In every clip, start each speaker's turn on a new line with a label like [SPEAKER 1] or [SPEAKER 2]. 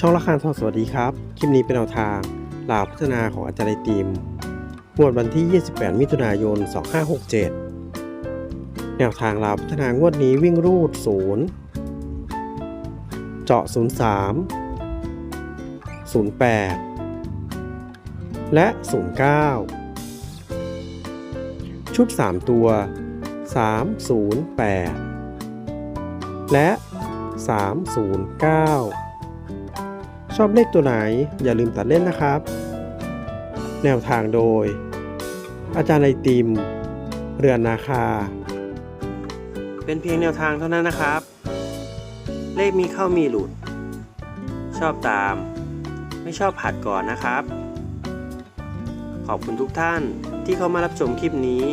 [SPEAKER 1] ช่องละครทองสวัสดีครับ คลิปนี้เป็นแนวทางลาวพัฒนาของอาจารย์ไอติมงวดวันที่ 28 มิถุนายน 2567 แนวทางลาวพัฒนางวดนี้วิ่งรูด 0 เจาะ 03 08 และ 09 ชุด 3 ตัว 308 และ 309 ชอบเลขตัวไหนอย่าลืมตัดเล่นนะครับ แนวทางโดย อาจารย์ไอติม เรือนนาคา เป็นเพียงแนวทางเท่านั้นนะครับ เลขมีเข้ามีหลุด ชอบตาม ไม่ชอบผัดก่อนนะครับ ขอบคุณทุกท่านที่เข้ามารับชมคลิปนี้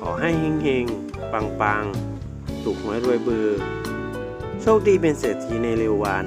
[SPEAKER 1] ขอให้เฮงๆ ปังๆ ถูกหวยรวยเบอร์โชคดีเป็นเศรษฐีในเร็ววัน